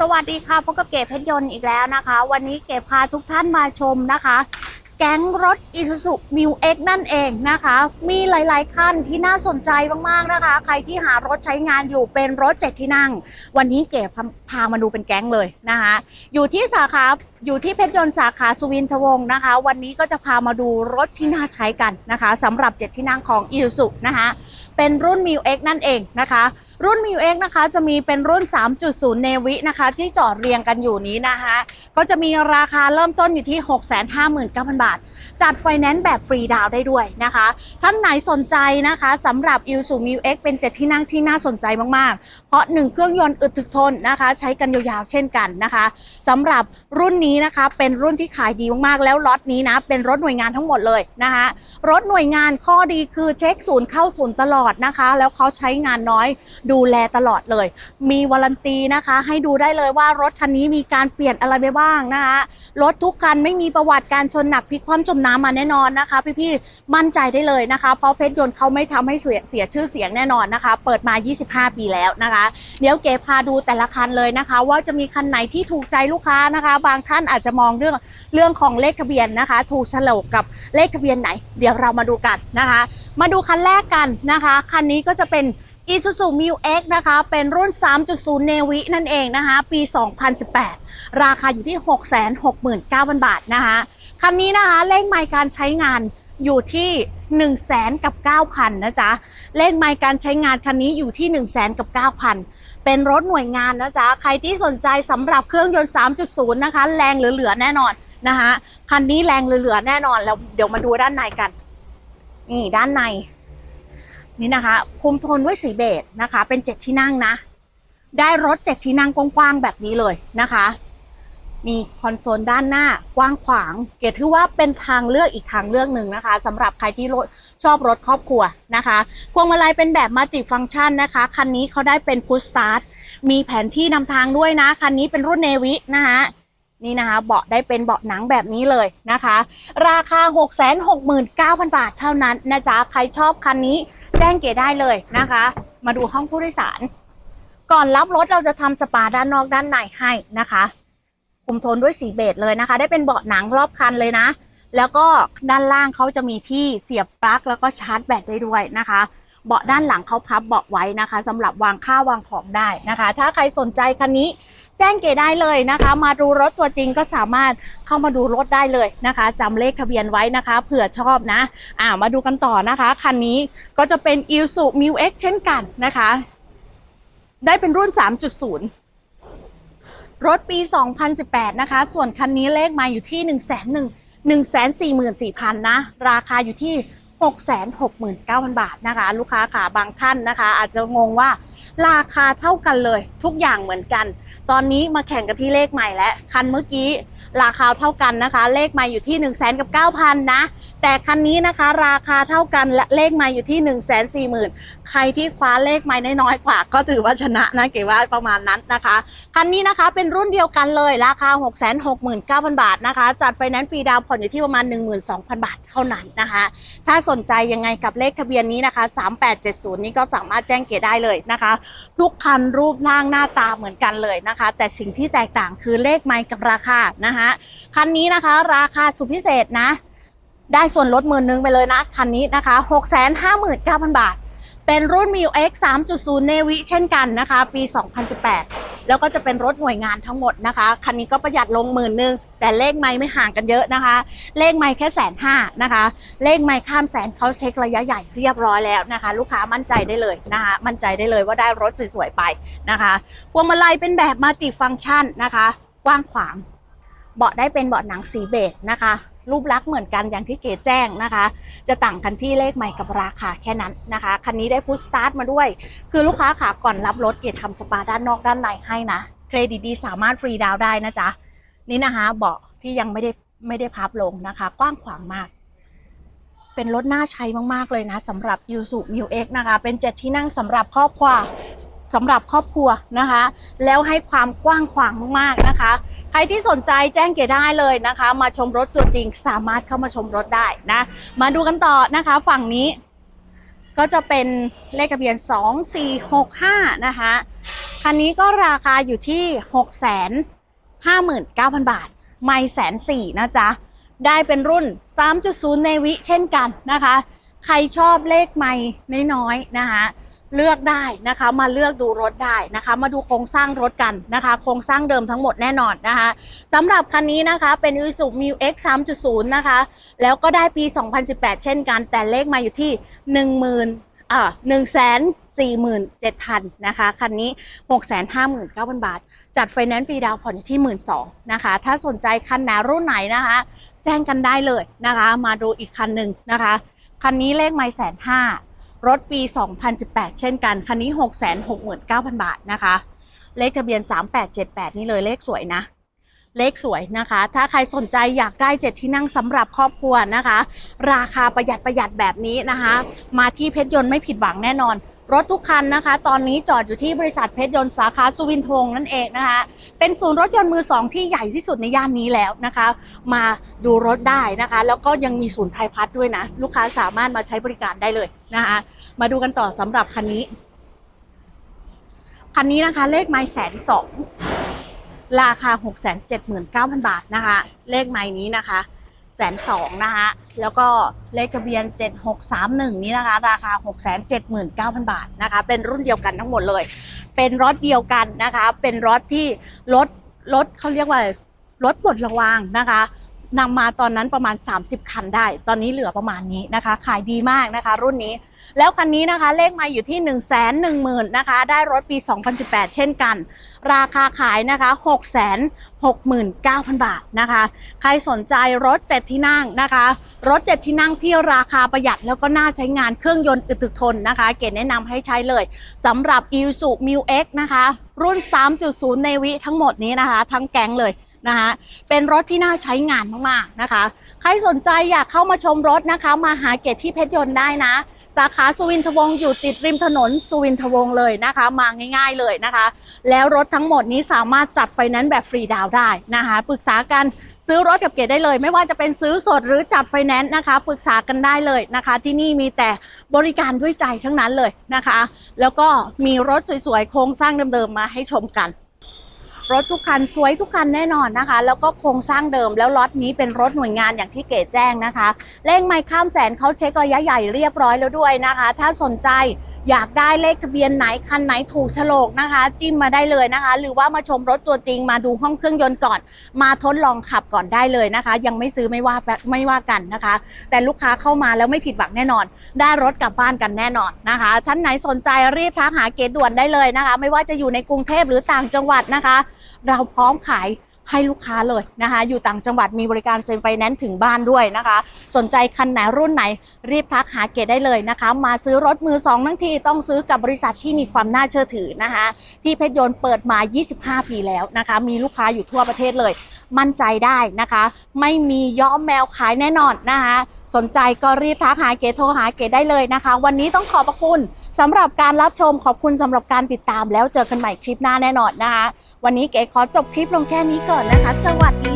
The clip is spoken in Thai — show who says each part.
Speaker 1: สวัสดีค่ะพบกับเก๋เพชรยนต์อีกแล้วนะคะ วันนี้เก๋พาทุกท่านมาชมนะคะ แก๊งรถ Isuzu m u X นั่นเองนะคะ มีหลายๆคันที่น่าสนใจมากๆนะคะ ใครที่หารถใช้งานอยู่เป็นรถเจ็ดที่นั่ง วันนี้เก๋พาพมาดูเป็นแก๊งเลยนะคะ อยู่ที่สาขาอยู่ที่เพชรยนต์สาขาสุวินทวงศ์นะคะ วันนี้ก็จะพามาดูรถที่น่าใช้กันนะคะสำหรับเจ็ดที่นั่งของ Isuzu นะคะเป็นรุ่น m ิ X นั่นเองนะคะ รุ่น m ิ X นะคะจะมีเป็นรุ่น 3.0 Navy นะคะ ที่จอดเรียงกันอยู่นี้นะคะ ก็จะมีราคาเริ่มต้นอยู่ที่ 659,000 บาท จัดไฟแนนซ์แบบฟรีดาวได้ด้วยนะคะ ท่านไหนสนใจนะคะสำหรับ i s u m i X เป็นเจ็ดที่นั่งที่น่าสนใจมาก ๆ เพราะ 1 เครื่องยนต์อึดถึกทนนะคะ ใช้กันยาวๆ เช่นกันนะคะสำหรับรุ่นนี้นะคะเป็นรุ่นที่ขายดีมากๆ แล้วล็อตนี้นะเป็นรถหน่วยงานทั้งหมดเลยนะคะรถหน่วยงานข้อดีคือเช็คศูนย์เข้าศูนย์ตลอดนะคะ แล้วเขาใช้งานน้อยดููแลตลอดเลย มีวารันตีนะคะ ให้ดูได้เลยว่ารถคันนี้มีการเปลี่ยนอะไรไปบ้างนะคะรถทุกคันไม่มีประวัติการชนหนักพลิกคว่ำจมน้ำมาแน่นอนนะคะ พี่ๆมั่นใจได้เลยนะคะ เพราะเพชรยนต์เขาไม่ทำให้เสียชื่อเสียงแน่นอนนะคะ เปิดมา 25 ปีแล้วนะคะ เดี๋ยวเก๋พาดูแต่ละคันเลยนะคะ ว่าจะมีคันไหนที่ถูกใจลูกค้านะคะ บางท่านอาจจะมองเรื่องเรื่องของเลขทะเบียนนะคะ ถูกโฉลกกับเลขทะเบียนไหน เดี๋ยวเรามาดูกันนะคะ มาดูคันแรกกันนะคะ คันนี้ก็จะเป็น Isuzu m u X นะคะ เป็นรุ่น 3.0 Navy นั่นเองนะคะ ปี 2018 ราคาอยู่ที่ 669,000 บาทนะคะ คันนี้นะคะเลขไมล์การใช้งานอยู่ที่ 1 0 0 0 0กับ9,000นะจ๊ะ เลขไมล์การใช้งานคันนี้อยู่ที่ 1 0 0 0 0กับ9,000 เป็นรถหน่วยงานนะจ๊ะ ใครที่สนใจสำหรับเครื่องยนต์ 3.0 นะคะ แรงเหลือๆแน่นอนนะคะ คันนี้แรงเหลือๆแน่นอนแล้วเดี๋ยวมาดูด้านในกัน นี่ด้านใน นี่นะคะคุมโทนด้วยสีเบจนะคะ เป็นเจ็ดที่นั่งนะ ได้รถเจ็ดที่นั่งกว้างๆแบบนี้เลยนะคะ มีคอนโซลด้านหน้ากว้างขวาง เกียรถือว่าเป็นทางเลือกอีกทางเลือกหนึ่งนะคะสำหรับใครที่รถชอบรถครอบครัวนะคะ พวงมาลัยเป็นแบบมัลติฟัง c t ชันนะคะ คันนี้เขาได้เป็นพุ s สตาร์ทมีแผนที่นำทางด้วยนะ คันนี้เป็นรุ่นเนวินะคะนี่นะคะเบาะได้เป็นเบาะหนังแบบนี้เลยนะคะ ราคา 669,000 บาทเท่านั้นนะจ๊ะ ใครชอบคันนี้ จ้งเก๋ได้เลยนะคะ มาดูห้องผู้โดยสาร ก่อนรับรถเราจะทำสปาด้านนอกด้านในให้นะคะคุมโทนด้วยสีเบจเลยนะคะ ได้เป็นเบาะหนังรอบคันเลยนะ แล้วก็ด้านล่างเขาจะมีที่เสียบปลั๊กแล้วก็ชาร์จแบตได้ด้วยนะคะ เบาะด้านหลังเขาพับเบาะไว้นะคะสำหรับวางข้าววางของได้นะคะ ถ้าใครสนใจคันนี้แจ้งเก๋ได้เลยนะคะ มาดูรถตัวจริงก็สามารถเข้ามาดูรถได้เลยนะคะจำเลขทะเบียนไว้นะคะเผื่อชอบนะ อ่ามาดูกันต่อนะคะคันนี้ก็จะเป็น i s u m u X เอ็กเช่นกันนะคะ ได้เป็นรุ่น 3.0รถปี 2018 นะคะ ส่วนคันนี้เลขมาอยู่ที่ 1 1 1 1 4 4 0 0 0 นะ ราคาอยู่ที่ 669,000 บาทนะคะ ลูกค้าขาบางท่านนะคะ อาจจะงงว่าราคาเท่ากันเลย ทุกอย่างเหมือนกัน ตอนนี้มาแข่งกันที่เลขใหม่แล้ว คันเมื่อกี้ราคาเท่ากันนะคะ เลขใหม่อยู่ที่1 0 0 0 0แกับ9,000นะ แต่คันนี้นะคะราคาเท่ากันและเลขใหม่อยู่ที่1 4 0 0 0 0ใครที่คว้าเลขใหม่น้อยๆกว่า ก็ถือว่าชนะนะเก๋ว่าประมาณนั้นนะคะ คันนี้นะคะเป็นรุ่นเดียวกันเลยราคา 669,000 บาทนะคะ จัดไฟแนนซ์ฟรีดาวน์ผ่อนอยู่ที่ประมาณ 12,000 บาทเท่านั้นนะคะ ถ้าสนใจยังไงกับเลขทะเบียนนี้นะคะ 3870 นี้ก็สามารถแจ้งเก๋ได้เลยนะคะ ทุกคันรูปร่างหน้าตาเหมือนกันเลยนะคะ แต่สิ่งที่แตกต่างคือเลขไมล์กับราคานะคะคันนี้นะคะราคาสุดพิเศษนะ ได้ส่วนลดหมื่นนึงไปเลยนะคันนี้นะคะ 659,000 บาท เป็นรุ่น m ิ X 3.0 Navy เช่นกันนะคะ ปี 2018 แล้วก็จะเป็นรถหน่วยงานทั้งหมดนะคะ คันนี้ก็ประหยัดลงหมื่นนึง แต่เลขไม่ไม่ห่างกันเยอะนะคะ เลขไม่แค่แสนห้านะคะ เลขไม่ข้ามแสนเขาเช็คระยะใหญ่เรียบร้อยแล้วนะคะ ลูกค้ามั่นใจได้เลยนะคะ มั่นใจได้เลยว่าได้รถสวยๆไปนะคะพวงมาลัยเป็นแบบมัลติฟัง c t ชันนะคะ กว้างขวาง เบาะได้เป็นเบาะหนังสีเบจนะคะ รูปลักษณ์เหมือนกันอย่างที่เก๋แจ้งนะคะ จะต่างกันที่เลขใหม่กับราคาแค่นั้นนะคะ คันนี้ได้พุชสตาร์ทมาด้วย คือลูกค้าขาก่อนรับรถเก๋ทำสปาด้านนอกด้านในให้นะ เครดิตดีสามารถฟรีดาวน์ได้นะจ๊ะ นี่นะคะเบาะที่ยังไม่ได้ไม่ได้พับลงนะคะ กว้างขวางมาก เป็นรถน่าใช้มากๆเลยนะสำหรับ i s u m u X นะคะ เป็นเจ็ดที่นั่งสำหรับครอบครัว สำหรับครอบครัวนะคะ แล้วให้ความกว้างขวางมากๆนะคะ ใครที่สนใจแจ้งเก๋ได้เลยนะคะ มาชมรถตัวจริงสามารถเข้ามาชมรถได้นะ มาดูกันต่อนะคะ ฝั่งนี้ก็จะเป็นเลขทะเบียน 2465 นะคะ คันนี้ก็ราคาอยู่ที่ 659,000 บาท ไม่แสนสี่นะจ๊ะ ได้เป็นรุ่น 3.0 ในวิเช่นกันนะคะ ใครชอบเลขไม่น้อยๆนะคะ เลือกได้นะคะ มาเลือกดูรถได้นะคะ มาดูโครงสร้างรถกันนะคะ โครงสร้างเดิมทั้งหมดแน่นอนนะคะสำหรับคันนี้นะคะเป็น Isuzu Mu X 3.0 นะคะ แล้วก็ได้ปี 2018 เช่นกัน แต่เลขมาอยู่ที่ 10,000อ่า147,000 นะคะ คันนี้ 659,000 บาท จัดไฟแนนซ์ฟรีดาวน์ผ่อนอยู่ที่ 12,000นะคะ ถ้าสนใจคันไหนรุ่นไหนนะคะ แจ้งกันได้เลยนะคะ มาดูอีกคันหนึ่งนะคะ คันนี้เลขไม่แสนห้า รถปี 2018 เช่นกัน คันนี้ 669,000 บาทนะคะ เลขทะเบียน 3878 นี่เลยเลขสวยนะ เลขสวยนะคะ ถ้าใครสนใจอยากได้เจ็ดที่นั่งสำหรับครอบครัวนะคะ ราคาประหยัดประหยัดแบบนี้นะคะ มาที่เพชรยนต์ไม่ผิดหวังแน่นอน รถทุกคันนะคะ ตอนนี้จอดอยู่ที่บริษัทเพชรยนต์สาขาสุวินทวงนั่นเองนะคะ เป็นศูนย์รถยนต์มือสองที่ใหญ่ที่สุดในย่านนี้แล้วนะคะ มาดูรถได้นะคะ แล้วก็ยังมีศูนย์ไทยพัฒด้วยนะ ลูกค้าสามารถมาใช้บริการได้เลยนะคะ มาดูกันต่อสำหรับคันนี้ คันนี้นะคะเลขไม้แสนสองราคา 6 7 9 0 0 0 บาทนะคะ เลขไม้นี้นะคะ แสนสองนะคะแล้วก็เลขทะเบียน 7631 นี้นะคะ ราคา 6 7 9 0 0 0 บาทนะคะ เป็นรุ่นเดียวกันทั้งหมดเลย เป็นรถเดียวกันนะคะ เป็นรถที่รถรถเขาเรียกว่ารถปลดระวางนะคะ นำมาตอนนั้นประมาณ 30 คันได้ ตอนนี้เหลือประมาณนี้นะคะ ขายดีมากนะคะ รุ่นนี้ แล้วคันนี้นะคะเลขมาอยู่ที่ 1 1 0 0 0 0นะคะ ได้รถปี 2018 เช่นกัน ราคาขายนะคะ 6 6 9 0 0 0 บาทนะคะ ใครสนใจรถ 7 ที่นั่งนะคะ รถ 7 ที่นั่งที่ราคาประหยัดแล้วก็น่าใช้งานเครื่องยนต์อึดถึกทนนะคะ เกดแนะนำให้ใช้เลยสำหรับ i s u m u X นะคะ รุ่น 3.0 ในวิทั้งหมดนี้นะคะ ทั้งแก๊งเลย นะคะเป็นรถที่น่าใช้งานมากๆนะคะ ใครสนใจอยากเข้ามาชมรถนะคะ มาหาเกตที่เพชรยนต์ได้นะ สาขาสุวินทวงศ์อยู่ติดริมถนนสุวินทวงศ์เลยนะคะ มาง่าย ๆเลยนะคะ แล้วรถทั้งหมดนี้สามารถจัดไฟแนนซ์แบบฟรีดาวได้นะคะปรึกษากันซื้อรถกับเกดได้เลย ไม่ว่าจะเป็นซื้อสดหรือจัดไฟแนนซ์นะคะปรึกษากันได้เลยนะคะ ที่นี่มีแต่บริการด้วยใจทั้งนั้นเลยนะคะ แล้วก็มีรถสวยๆ โครงสร้างเดิมๆมาให้ชมกัน รถทุกคันสวยทุกคันแน่นอนนะคะ แล้วก็โครงสร้างเดิมแล้วล็อตนี้เป็นรถหน่วยงานอย่างที่เก๋แจ้งนะคะเลขไม่ข้ามแสนเขาเช็คระยะใหญ่เรียบร้อยแล้วด้วยนะคะ ถ้าสนใจอยากได้เลขทะเบียนไหนคันไหนถูกโฉลกนะคะ จิ้มมาได้เลยนะคะ หรือว่ามาชมรถตัวจริงมาดูห้องเครื่องยนต์ก่อน มาทดลองขับก่อนได้เลยนะคะ ยังไม่ซื้อไม่ว่าไม่ว่ากันนะคะ แต่ลูกค้าเข้ามาแล้วไม่ผิดหวังแน่นอน ได้รถกลับบ้านกันแน่นอนนะคะ ท่านไหนสนใจรีบทักหาเกดด่วนได้เลยนะคะ ไม่ว่าจะอยู่ในกรุงเทพหรือต่างจังหวัดนะคะเราพร้อมขายให้ลูกค้าเลยนะคะ อยู่ต่างจังหวัดมีบริการเซ็นไฟแนนซ์ถึงบ้านด้วยนะคะ สนใจคันไหนรุ่นไหนรีบทักหาเกตได้เลยนะคะ มาซื้อรถมือสองทั้งทีต้องซื้อกับบริษัทที่มีความน่าเชื่อถือนะคะ ที่เพชรยนต์เปิดมา 25 ปีแล้วนะคะ มีลูกค้าอยู่ทั่วประเทศเลย มั่นใจได้นะคะ ไม่มีย้อมแมวขายแน่นอนนะคะ สนใจก็รีบทักหาเก๋โทรหาเก๋ได้เลยนะคะ วันนี้ต้องขอบพระคุณสำหรับการรับชมขอบคุณสำหรับการติดตามแล้วเจอกันใหม่คลิปหน้าแน่นอนนะคะ วันนี้เก๋ขอจบคลิปลงแค่นี้ก่อนนะคะ สวัสดี